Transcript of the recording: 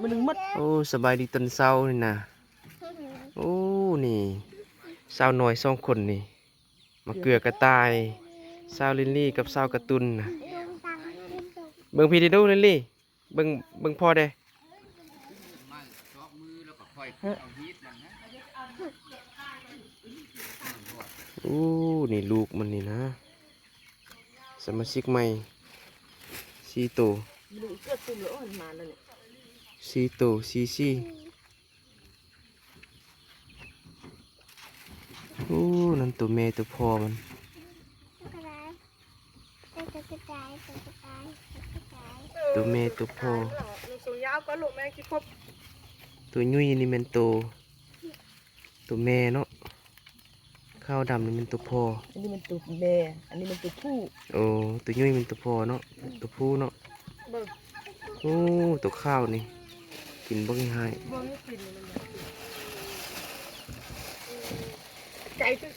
มันนึงมัดโอ้สบายดีตอนเช้านี่นะโอ้นี่สาวน้อยสองคนนี่มาเกลือกระต่ายสาวลินลี่กับสาวการะตุนนะเบิ่งพี่ดิดูลินลี่เบิ่งเบิ่งพ่อเด้โอ้นี่ลูกมันนี่นะ สมาชิกใหม่สี่ตัวลูกเกิดตุ้มแล้วมันมาแล้วเนี่ย สี่ตัวสี่สี่โอ้นั่นตัวแม่ตัวพ่อมันตัวแม่ตัวพ่อลูกสูงยาวก็ลูกแม่คิดครบตัวยุ่ยนี่เป็นตัวตัวแม่เนาะข้าวดำนี่เป็นตัวพ่ออันนี้มันตัวแม่อันนี้มันตัวผู้โอ้ตัวยุ่ยเป็นตัวพ่อเนาะตัวผู้เนาะเบิ่งโอ้ตัวข้าวนี่ กินบ่ง่ายเบิ่งให้กินมันใจสุด